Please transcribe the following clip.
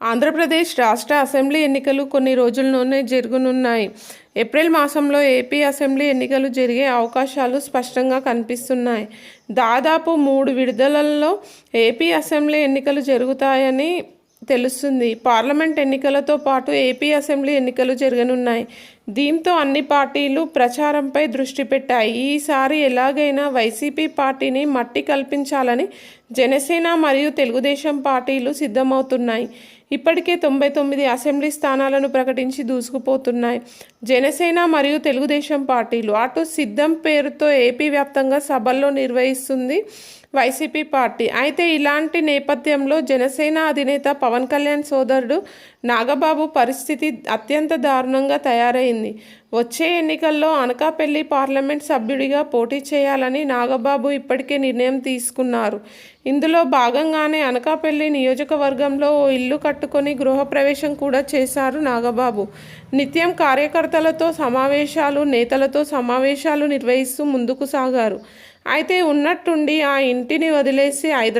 ఆంధ్రప్రదేశ్ రాష్ట్ర అసెంబ్లీ ఎన్నికలు కొన్ని రోజుల్లోనే జరగనున్నాయి. ఏప్రిల్ మాసంలో ఏపీ అసెంబ్లీ ఎన్నికలు జరిగే అవకాశాలు స్పష్టంగా కనిపిస్తున్నాయి. దాదాపు మూడు విడుదలల్లో ఏపీ అసెంబ్లీ ఎన్నికలు జరుగుతాయని తెలుస్తుంది. పార్లమెంట్ ఎన్నికలతో పాటు ఏపీ అసెంబ్లీ ఎన్నికలు జరగనున్నాయి. దీంతో అన్ని పార్టీలు ప్రచారంపై దృష్టి పెట్టాయి. ఈసారి ఎలాగైనా వైసీపీ పార్టీని మట్టి కల్పించాలని జనసేన మరియు తెలుగుదేశం పార్టీలు సిద్ధమవుతున్నాయి. ఇప్పటికే తొంభై తొమ్మిది అసెంబ్లీ స్థానాలను ప్రకటించి దూసుకుపోతున్నాయి. జనసేన మరియు తెలుగుదేశం పార్టీలు అటు సిద్ధం పేరుతో ఏపీ వ్యాప్తంగా సభల్లో నిర్వహిస్తుంది వైసీపీ పార్టీ. అయితే ఇలాంటి నేపథ్యంలో జనసేన అధినేత పవన్ కళ్యాణ్ సోదరుడు నాగబాబు పరిస్థితి అత్యంత దారుణంగా తయారైంది. వచ్చే ఎన్నికల్లో అనకాపల్లి పార్లమెంట్ సభ్యుడిగా పోటీ చేయాలని నాగబాబు ఇప్పటికే నిర్ణయం తీసుకున్నారు. ఇందులో భాగంగానే అనకాపల్లి నియోజకవర్గంలో ఓ ఇల్లు కట్టుకొని గృహప్రవేశం కూడా చేశారు నాగబాబు. నిత్యం కార్యకర్తలతో సమావేశాలు నేతలతో సమావేశాలు నిర్వహిస్తూ ముందుకు సాగారు. అయితే ఉన్నట్టుండి ఆ ఇంటిని వదిలేసి హైదరాబాద్